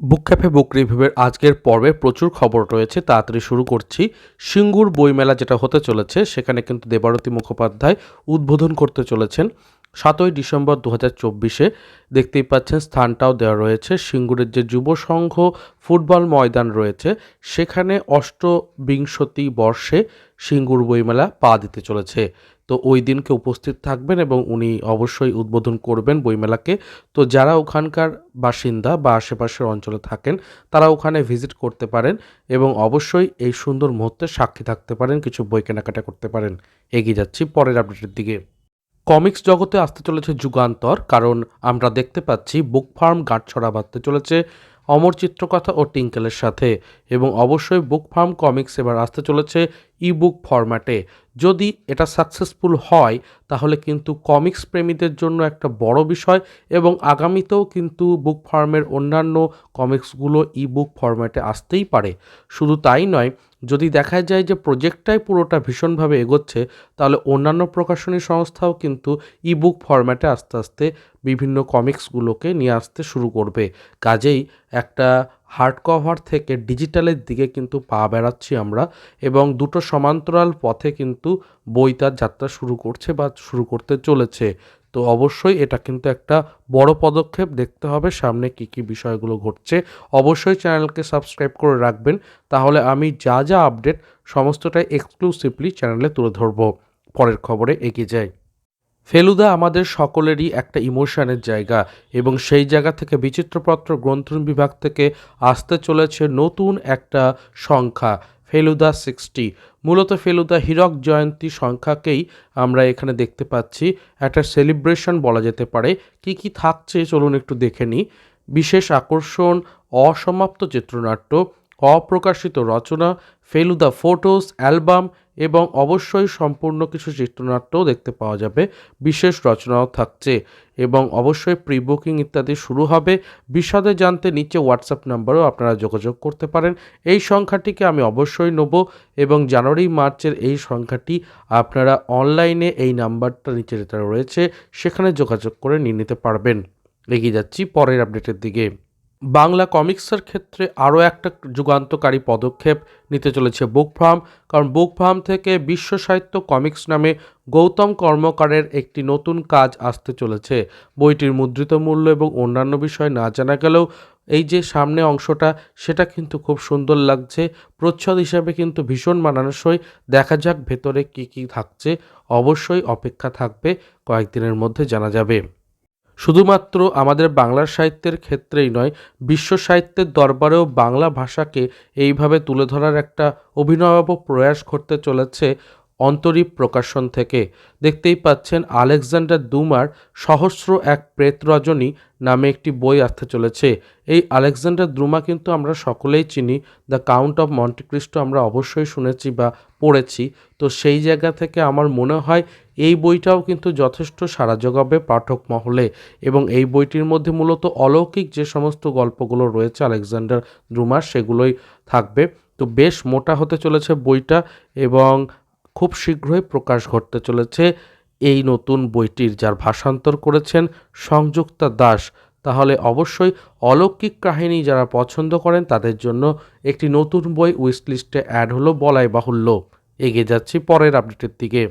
বুক cafe বুক রিভিউয়ের আজকের পর্বে প্রচুর খবর রয়েছে। তাড়াতাড়ি শুরু করছি। সিঙ্গুর বইমেলা যেটা হতে চলেছে, সেখানে কিন্তু দেবারতী মুখোপাধ্যায় উদ্বোধন করতে চলেছেন। সাতই ডিসেম্বর দু হাজার চব্বিশে দেখতেই পাচ্ছেন, স্থানটাও দেওয়া রয়েছে। সিঙ্গুরের যে যুব সংঘ ফুটবল ময়দান রয়েছে, সেখানে অষ্টবিংশতি বর্ষে সিঙ্গুর বইমেলা পা দিতে চলেছে। তো ওই দিনকে উপস্থিত থাকবেন এবং উনি অবশ্যই উদ্বোধন করবেন বইমেলাকে। তো যারা ওখানকার বাসিন্দা বা আশেপাশের অঞ্চলে থাকেন, তারা ওখানে ভিজিট করতে পারেন এবং অবশ্যই এই সুন্দর মুহূর্তে সাক্ষী থাকতে পারেন, কিছু বই কেনাকাটা করতে পারেন। এগিয়ে যাচ্ছি পরের আপডেটের দিকে। কমিক্স জগতে আসতে চলেছে যুগান্তর, কারণ আমরা দেখতে পাচ্ছি বুক ফার্ম গাঁটছড়া বাঁধতে চলেছে। অমর চিত্রকথা ও টিঙ্কেলের সাথে। এবং অবশ্যই বুক ফার্ম কমিক্স এবার আসতে চলেছে ই বুক ফরম্যাটে যদি এটা সাকসেসফুল হয়, তাহলে কিন্তু কমিক্স প্রেমীদের জন্য একটা বড় বিষয় এবং আগামীতেও কিন্তু বুক ফার্মের অন্যান্য কমিক্সগুলো ই বুক ফরম্যাটে আসতেই পারে। শুধু তাই নয়, যদি দেখা যায় যে প্রজেক্টটাই পুরোটা ভীষণভাবে এগোচ্ছে, তাহলে অন্যান্য প্রকাশনী সংস্থাও কিন্তু ই বুক ফরম্যাটে আস্তে আস্তে বিভিন্ন কমিক্সগুলোকে নিয়ে আসতে শুরু করবে। কাজেই একটা হার্ড কভার থেকে ডিজিটালের দিকে কিন্তু পা বেড়াচ্ছি আমরা এবং দুটো সমান্তরাল পথে কিন্তু বই তার যাত্রা শুরু করছে বা শুরু করতে চলেছে। তো অবশ্যই এটা কিন্তু একটা বড় পদক্ষেপ, দেখতে হবে সামনে কী কী বিষয়গুলো ঘটছে। অবশ্যই চ্যানেলকে সাবস্ক্রাইব করে রাখবেন, তাহলে আমি যা যা আপডেট সমস্তটাই এক্সক্লুসিভলি চ্যানেলে তুলে ধরবো। পরের খবরে এগিয়ে যাই। ফেলুদা আমাদের সকলেরই একটা ইমোশনের জায়গা এবং সেই জায়গা থেকে বিচিত্রপত্র গ্রন্থন বিভাগ থেকে আসতে চলেছে নতুন একটা সংখ্যা, ফেলুদা সিক্সটি মূলত ফেলুদা হীরক জয়ন্তী সংখ্যাকেই আমরা এখানে দেখতে পাচ্ছি। একটা সেলিব্রেশন বলা যেতে পারে। কি কি থাকছে চলুন একটু দেখে নিই। বিশেষ আকর্ষণ, অসমাপ্ত চিত্রনাট্য অপ্রকাশিত রচনা, ফেলুদা ফটোস, অ্যালবাম এবং অবশ্যই সম্পূর্ণ কিছু চিত্রনাট্যও দেখতে পাওয়া যাবে, বিশেষ রচনাও থাকছে এবং অবশ্যই প্রি বুকিং ইত্যাদি শুরু হবে। বিশদে জানতে নিচে হোয়াটসঅ্যাপ নাম্বারেও আপনারা যোগাযোগ করতে পারেন। এই সংখ্যাটিকে আমি অবশ্যই নেব এবং জানুয়ারি, মার্চের এই সংখ্যাটি আপনারা অনলাইনে এই নাম্বারটা নিচে যেটা রয়েছে, সেখানে যোগাযোগ করে নিয়ে নিতে পারবেন। এগিয়ে যাচ্ছি পরের আপডেটের দিকে। বাংলা কমিক্সের ক্ষেত্রে আরও একটা যুগান্তকারী পদক্ষেপ নিতে চলেছে বুক ফার্ম, কারণ বুক ফার্ম থেকে বিশ্ব সাহিত্য কমিক্স নামে গৌতম কর্মকারের একটি নতুন কাজ আসতে চলেছে। বইটির মুদ্রিত মূল্য এবং অন্যান্য বিষয় না জানা গেলেও এই যে সামনে অংশটা, সেটা কিন্তু খুব সুন্দর লাগছে। প্রচ্ছদ হিসাবে কিন্তু ভীষণ মানানসই। দেখা যাক ভেতরে কি কি থাকছে। অবশ্যই অপেক্ষা থাকবে। কয়েকদিনের মধ্যে জানা যাবে। শুধুমাত্র আমাদের বাংলা সাহিত্যের ক্ষেত্রেই নয়, বিশ্ব সাহিত্যের দরবারেও বাংলা ভাষাকে এইভাবে তুলে ধরার একটা অভিনব প্রয়াস করতে চলেছে অন্তরীপ প্রকাশন থেকে। দেখতেই পাচ্ছেন আলেকজান্ডার দুমার সহস্র এক প্রেত রজনী নামে একটি বই আসতে চলেছে। এই আলেকজান্ডার দ্রুমা কিন্তু আমরা সকলেই চিনি, দ্য কাউন্ট অফ মন্টিক্রিস্টো আমরা অবশ্যই শুনেছি বা পড়েছি। তো সেই জায়গা থেকে আমার মনে হয় এই বইটাও কিন্তু যথেষ্ট সারা জোগাবে পাঠক মহলে এবং এই বইটির মধ্যে মূলত অলৌকিক যে সমস্ত গল্পগুলো রয়েছে, আলেকজান্ডার দ্রুমার, সেগুলোই থাকবে। তো বেশ মোটা হতে চলেছে বইটা এবং খুব শীঘ্রই প্রকাশ ঘটতে চলেছে এই নতুন বইটির, যার ভাষান্তর করেছেন সংযুক্তা দাস। তাহলে অবশ্যই অলৌকিক কাহিনী যারা পছন্দ করেন, তাদের জন্য একটি নতুন বই উইশ লিস্টে অ্যাড হলো বলাই বাহুল্য। এগিয়ে যাচ্ছি পরের আপডেটের দিকে।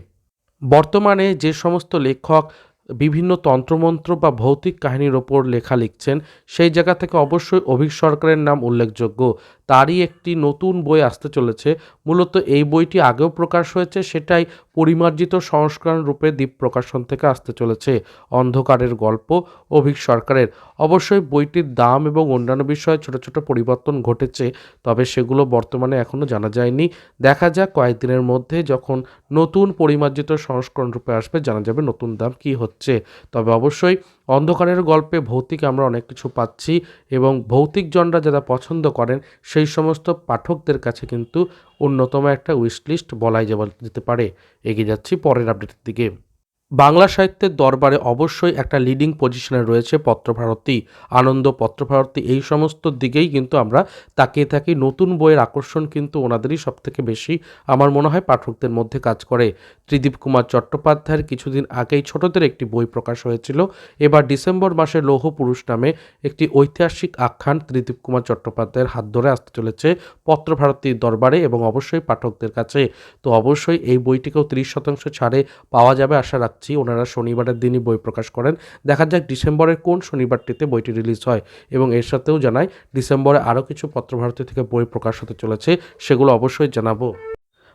বর্তমানে যে সমস্ত লেখক বিভিন্ন তন্ত্রমন্ত্র বা ভৌতিক কাহিনীর ওপর লেখা লিখছেন, সেই জায়গা থেকে অবশ্যই অভিক সরকারের নাম উল্লেখযোগ্য। তারই একটি নতুন বই আসতে চলেছে। মূলত এই বইটি আগেও প্রকাশ হয়েছে, সেটাই পরিমার্জিত সংস্করণ রূপে দ্বীপ প্রকাশন থেকে আসতে চলেছে। অন্ধকারের গল্প, অভিক সরকারের। অবশ্যই বইটির দাম এবং অন্যান্য বিষয়ে ছোট ছোট পরিবর্তন ঘটেছে, তবে সেগুলো বর্তমানে এখনও জানা যায়নি। দেখা যাক কয়েকদিনের মধ্যে যখন নতুন পরিমার্জিত সংস্করণ রূপে আসবে, জানা যাবে নতুন দাম কী হচ্ছে। তবে অবশ্যই অন্ধকারের গল্পে ভৌতিক আমরা অনেক কিছু পাচ্ছি এবং ভৌতিক জনরা যারা পছন্দ করেন, সেই সমস্ত পাঠকদের কাছে কিন্তু অন্যতম একটা উইশ লিস্ট বলাই যেতে পারে। এগিয়ে যাচ্ছি পরের আপডেটের দিকে। বাংলা সাহিত্যের দরবারে অবশ্যই একটা লিডিং পজিশনে রয়েছে পত্রভারতী। আনন্দ পত্রভারতী, এই সমস্ত দিকেই কিন্তু আমরা তাকিয়ে থাকি। নতুন বইয়ের আকর্ষণ কিন্তু ওনাদেরই সব থেকে বেশি আমার মনে হয় পাঠকদের মধ্যে কাজ করে। ত্রিদীপ কুমার চট্টোপাধ্যায়ের কিছুদিন আগেই ছোটদের একটি বই প্রকাশ হয়েছিল। এবার ডিসেম্বর মাসে লৌহ পুরুষ নামে একটি ঐতিহাসিক আখ্যান ত্রিদীপ কুমার চট্টোপাধ্যায়ের হাত ধরে আসতে চলেছে পত্রভারতীর দরবারে এবং অবশ্যই পাঠকদের কাছে। তো অবশ্যই এই বইটিকেও তিরিশ শতাংশ ছাড়ে পাওয়া যাবে আশা রাখছি। ওনারা শনিবারের দিনই বই প্রকাশ করেন। দেখা যাক ডিসেম্বরের কোন শনিবারটিতে বইটি রিলিজ হয় এবং এর সাথেও জানাই, ডিসেম্বরে আরও কিছু পত্রভারতী থেকে বই প্রকাশ হতে চলেছে, সেগুলো অবশ্যই জানাব।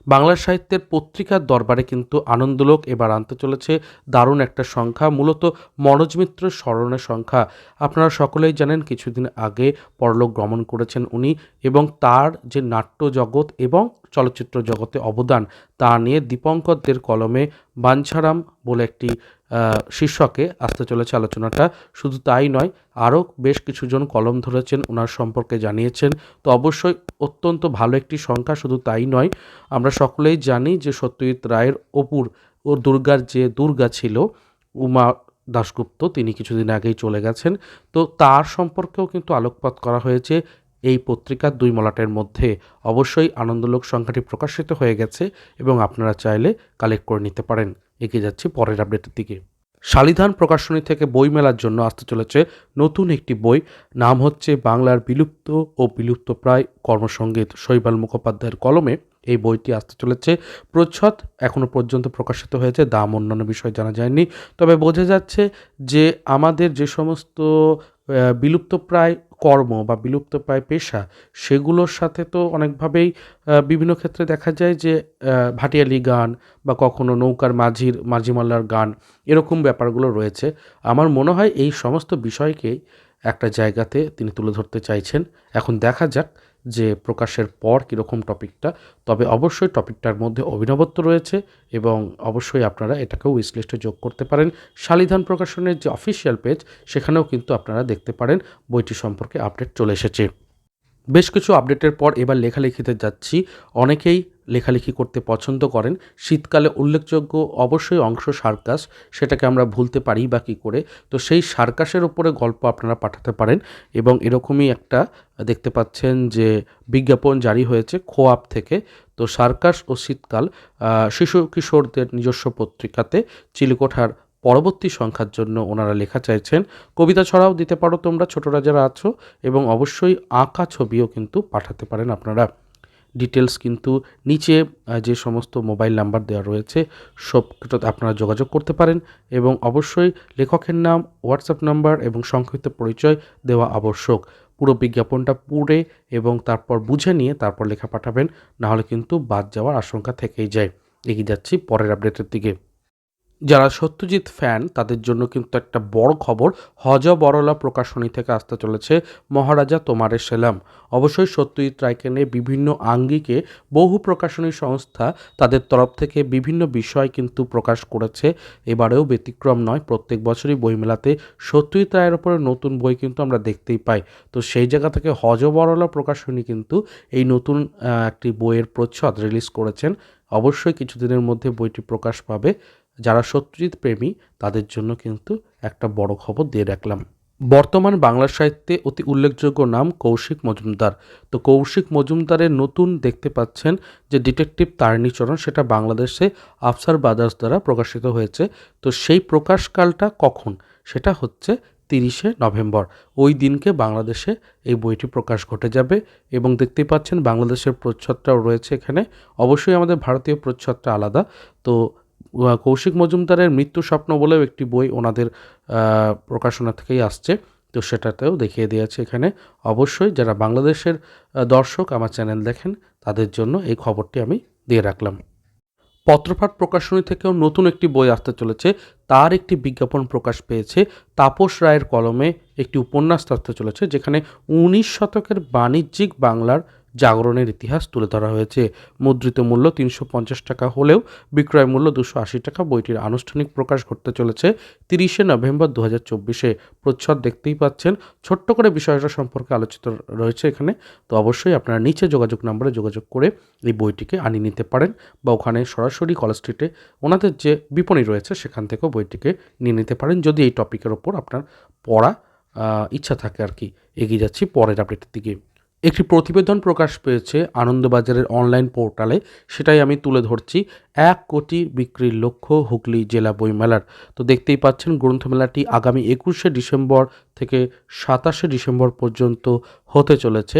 বাংলা সাহিত্যের পত্রিকার দরবারে কিন্তু আনন্দলোক এবার আনতে চলেছে দারুণ একটা সংখ্যা, মূলত মনোজ মিত্র স্মরণের সংখ্যা। আপনারা সকলেই জানেন কিছুদিন আগে পরলোক গমন করেছেন উনি এবং তার যে নাট্য জগৎ এবং চলচ্চিত্র জগতে অবদান, তা নিয়ে দীপঙ্করদের কলমে বাঞ্ছারাম বলে একটি শীর্ষকে আসতে চলেছে আলোচনাটা। শুধু তাই নয়, আরও বেশ কিছুজন কলম ধরেছেন, ওনার সম্পর্কে জানিয়েছেন। তো অবশ্যই অত্যন্ত ভালো একটি সংখ্যা, শুধু তাই নয়, আমরা সকলেই জানি যে সত্যজিৎ রায়ের অপুর ও দুর্গার যে দুর্গা ছিল, উমা দাশগুপ্ত, তিনি কিছুদিন আগেই চলে গেছেন। তো তার সম্পর্কেও কিন্তু আলোকপাত করা হয়েছে এই পত্রিকার দুই মলাটের মধ্যে। অবশ্যই আনন্দলোক সংখ্যাটি প্রকাশিত হয়ে গেছে এবং আপনারা চাইলে কালেক্ট করে নিতে পারেন। এগিয়ে যাচ্ছি পরের আপডেটের দিকে। শালিধান প্রকাশনী থেকে বই মেলার জন্য আসতে চলেছে নতুন একটি বই। নাম হচ্ছে বাংলার বিলুপ্ত ও বিলুপ্তপ্রায় কর্মসঙ্গীত শৈবাল মুখোপাধ্যায়ের কলমে এই বইটি আসতে চলেছে। প্রচ্ছদ এখনও পর্যন্ত প্রকাশিত হয়েছে, দাম অন্যান্য বিষয় জানা যায়নি। তবে বোঝা যাচ্ছে যে আমাদের যে সমস্ত বিলুপ্তপ্রায় কর্ম বা বিলুপ্তপ্রায় পেশা, সেগুলোর সাথে তো অনেকভাবেই বিভিন্ন ক্ষেত্রে দেখা যায় যে ভাটিয়ালি গান বা কখনো নৌকার মাঝির, মাঝিমাল্লার গান, এরকম ব্যাপারগুলো রয়েছে। আমার মনে হয় এই সমস্ত বিষয়কেই একটা জায়গাতে তিনি তুলে ধরতে চাইছেন। এখন দেখা যাক যে প্রকাশের পর কীরকম টপিকটা, তবে অবশ্যই টপিকটার মধ্যে অভিনবত্ব রয়েছে এবং অবশ্যই আপনারা এটাকেও উইশলিস্টে যোগ করতে পারেন। শালিধান প্রকাশনের যে অফিসিয়াল পেজ সেখানেও কিন্তু আপনারা দেখতে পারেন বইটি সম্পর্কে আপডেট চলে এসেছে। বেশ কিছু আপডেটের পর এবার লেখালেখিতে যাচ্ছি। অনেকেই লেখালেখি করতে পছন্দ করেন, শীতকালে উল্লেখযোগ্য অবশ্যই অংশ সার্কাস, সেটাকে আমরা ভুলতে পারি বা কী করে, তো সেই সার্কাসের উপরে গল্প আপনারা পাঠাতে পারেন এবং এরকমই একটা দেখতে পাচ্ছেন যে বিজ্ঞাপন জারি হয়েছে খোয়াব থেকে, তো সার্কাস ও শীতকাল শিশু কিশোরদের নিজস্ব পত্রিকাতে চিলেকোঠার পরবর্তী সংখ্যার জন্য ওনারা লেখা চাইছেন, কবিতা ছড়াও দিতে পারো তোমরা, ছোটরা যারা আছো এবং অবশ্যই আঁকা ছবিও কিন্তু পাঠাতে পারেন আপনারা। ডিটেলস কিন্তু নিচে যে সমস্ত মোবাইল নাম্বার দেওয়া রয়েছে সবটাতে আপনারা যোগাযোগ করতে পারেন এবং অবশ্যই লেখকের নাম হোয়াটসঅ্যাপ নাম্বার এবং সংক্ষিপ্ত পরিচয় দেওয়া আবশ্যক। পুরো বিজ্ঞাপনটা পড়ে এবং তারপর বুঝে নিয়ে তারপর লেখা পাঠাবেন, নাহলে কিন্তু বাদ যাওয়ার আশঙ্কা থেকেই যায়। এগিয়ে যাচ্ছি পরের আপডেটের দিকে। যারা সত্যজিৎ ফ্যান, তাদের জন্য কিন্তু একটা বড় খবর হজ বড়লা প্রকাশনী থেকে আসতে চলেছে মহারাজা তোমারে সেলাম। অবশ্যই সত্যজিৎ রায়কে নিয়ে বিভিন্ন আঙ্গিকে বহু প্রকাশনী সংস্থা তাদের তরফ থেকে বিভিন্ন বিষয় কিন্তু প্রকাশ করেছে। এবারেও ব্যতিক্রম নয়, প্রত্যেক বছরই বইমেলাতে সত্যজিৎ রায়ের ওপরে নতুন বই কিন্তু আমরা দেখতেই পাই। তো সেই জায়গা থেকে হজ বড়লা প্রকাশনী কিন্তু এই নতুন একটি বইয়ের প্রচ্ছদ রিলিজ করেছেন। অবশ্যই কিছুদিনের মধ্যে বইটি প্রকাশ পাবে। যারা সত্যজিৎ প্রেমী, তাদের জন্য কিন্তু একটা বড় খবর দিয়ে রাখলাম। বর্তমান বাংলা সাহিত্যে অতি উল্লেখযোগ্য নাম কৌশিক মজুমদার। তো কৌশিক মজুমদারের নতুন দেখতে পাচ্ছেন যে ডিটেকটিভ তারিণীচরণ, সেটা বাংলাদেশে আফসার বাজাজ দ্বারা প্রকাশিত হয়েছে। তো সেই প্রকাশকালটা কখন? সেটা হচ্ছে তিরিশে নভেম্বর। ওই দিনকে বাংলাদেশে এই বইটি প্রকাশ ঘটে যাবে এবং দেখতেই পাচ্ছেন বাংলাদেশের প্রচ্ছদটাও রয়েছে এখানে। অবশ্যই আমাদের ভারতীয় প্রচ্ছদটা আলাদা। তো কৌশিক মজুমদারের মৃত্যু স্বপ্ন বলেও একটি বই ওনাদের প্রকাশনা থেকেই আসছে। তো সেটাতেও দেখিয়ে দিয়েছে এখানে। অবশ্যই যারা বাংলাদেশের দর্শক আমার চ্যানেল দেখেন, তাদের জন্য এই খবরটি আমি দিয়ে রাখলাম। পত্রপাঠ প্রকাশনী থেকেও নতুন একটি বই আসতে চলেছে। তার একটি বিজ্ঞাপন প্রকাশ পেয়েছে। তাপস রায়ের কলমে একটি উপন্যাস আসতে চলেছে, যেখানে উনিশ শতকের বাণিজ্যিক বাংলার জাগরণের ইতিহাস তুলে ধরা হয়েছে। মুদ্রিত মূল্য তিনশো পঞ্চাশ টাকা হলেও বিক্রয় মূল্য দুশো আশি টাকা। বইটির আনুষ্ঠানিক প্রকাশ ঘটতে চলেছে তিরিশে নভেম্বর দু হাজার চব্বিশে। প্রচ্ছদ দেখতেই পাচ্ছেন, ছোট্ট করে বিষয়টা সম্পর্কে আলোচিত রয়েছে এখানে। তো অবশ্যই আপনারা নিচে যোগাযোগ নম্বরে যোগাযোগ করে এই বইটিকে আনিয়ে নিতে পারেন বা ওখানে সরাসরি কলেজ স্ট্রিটে ওনাদের যে বিপণী রয়েছে সেখান থেকেও বইটিকে নিয়ে নিতে পারেন। যদি এই টপিকের ওপর আপনার পড়া ইচ্ছা থাকে আর কি, এগিয়ে যাচ্ছি পরের আপডেটের দিকে। একটি প্রতিবেদন প্রকাশ পেয়েছে আনন্দবাজারের অনলাইন পোর্টালে। সেটাই আমি তুলে ধরছি। এক কোটি বিক্রির লক্ষ্য হুগলি জেলা বইমেলার তো দেখতেই পাচ্ছেন গ্রন্থমেলাটি আগামী একুশে ডিসেম্বর থেকে সাতাশে ডিসেম্বর পর্যন্ত হতে চলেছে।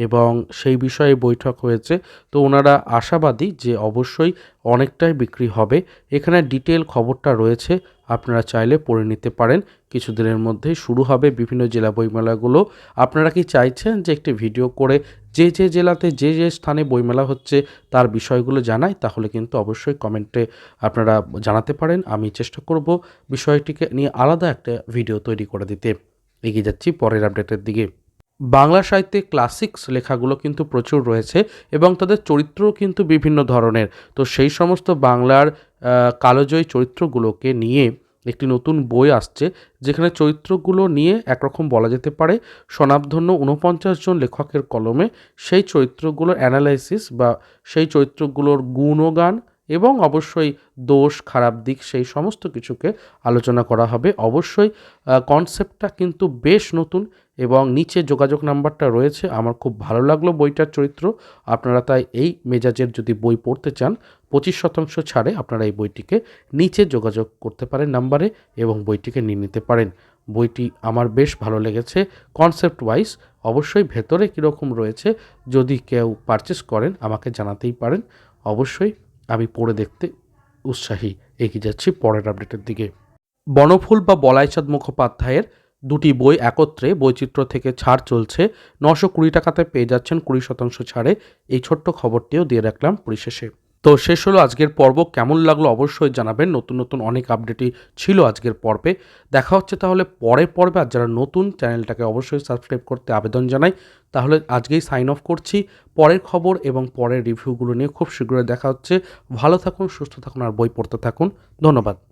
এবং সেই বিষয়ে বৈঠক হয়েছে। তো ওনারা আশাবাদী যে অবশ্যই অনেকটাই বিক্রি হবে। এখানে ডিটেল খবরটা রয়েছে, আপনারা চাইলে পড়ে নিতে পারেন। কিছুদিনের মধ্যেই শুরু হবে বিভিন্ন জেলা বইমেলাগুলো। আপনারা কি চাইছেন যে একটি ভিডিও করে যে যে জেলাতে যে যে স্থানে বইমেলা হচ্ছে তার বিষয়গুলো জানাই? তাহলে কিন্তু অবশ্যই কমেন্টে আপনারা জানাতে পারেন। আমি চেষ্টা করব বিষয়টিকে নিয়ে আলাদা একটা ভিডিও তৈরি করে দিতে। এগিয়ে যাচ্ছি পরের আপডেটের দিকে। বাংলা সাহিত্যে ক্লাসিক্স লেখাগুলো কিন্তু প্রচুর রয়েছে এবং তাদের চরিত্রও কিন্তু বিভিন্ন ধরনের। তো সেই সমস্ত বাংলার কালোজয়ী চরিত্রগুলোকে নিয়ে একটি নতুন বই আসছে, যেখানে চরিত্রগুলো নিয়ে একরকম বলা যেতে পারে, স্বনামধন্য উনপঞ্চাশ জন লেখকের কলমে সেই চরিত্রগুলোর অ্যানালাইসিস বা সেই চরিত্রগুলোর গুণগান এবং অবশ্যই দোষ, খারাপ দিক সেই সমস্ত কিছুকে আলোচনা করা হবে। অবশ্যই কনসেপ্টটা কিন্তু বেশ নতুন এবং নিচে যোগাযোগ নাম্বারটা রয়েছে। আমার খুব ভালো লাগল বইটার চরিত্র। আপনারা তাই এই মেজাজের যদি বই পড়তে চান, পঁচিশ শতাংশ ছাড়ে আপনারা এই বইটিকে নিচে যোগাযোগ করতে পারেন নাম্বারে এবং বইটিকে নিয়ে নিতে পারেন। বইটি আমার বেশ ভালো লেগেছে। কনসেপ্ট ওয়াইজ অবশ্যই ভেতরে কীরকম রয়েছে যদি কেউ পারচেস করেন, আমাকে জানাতেই পারেন। অবশ্যই আমি পড়ে দেখতে উৎসাহী। এগিয়ে যাচ্ছি পরের আপডেটের দিকে। বনফুল বা বলাইচাঁদ মুখোপাধ্যায়ের দুটি বই একত্রে বৈচিত্র্য থেকে ছাড় চলছে। নশো কুড়ি টাকাতে পেয়ে যাচ্ছেন কুড়ি শতাংশ ছাড়ে। এই ছোট্ট খবরটিও দিয়ে রাখলাম পরিশেষে। তো শেষ হলো আজকের পর্ব। কেমন লাগল অবশ্যই জানাবেন। নতুন নতুন অনেক আপডেটই ছিল আজকের পর্বে। দেখা হচ্ছে তাহলে পরের পর্বে। আর যারা নতুন, চ্যানেলটাকে অবশ্যই সাবস্ক্রাইব করতে আবেদন জানাই। তাহলে আজকেই সাইন অফ করছি। পরের খবর এবং পরের রিভিউগুলো নিয়ে খুব শীঘ্রই দেখা হচ্ছে। ভালো থাকুন, সুস্থ থাকুন আর বই পড়তে থাকুন। ধন্যবাদ।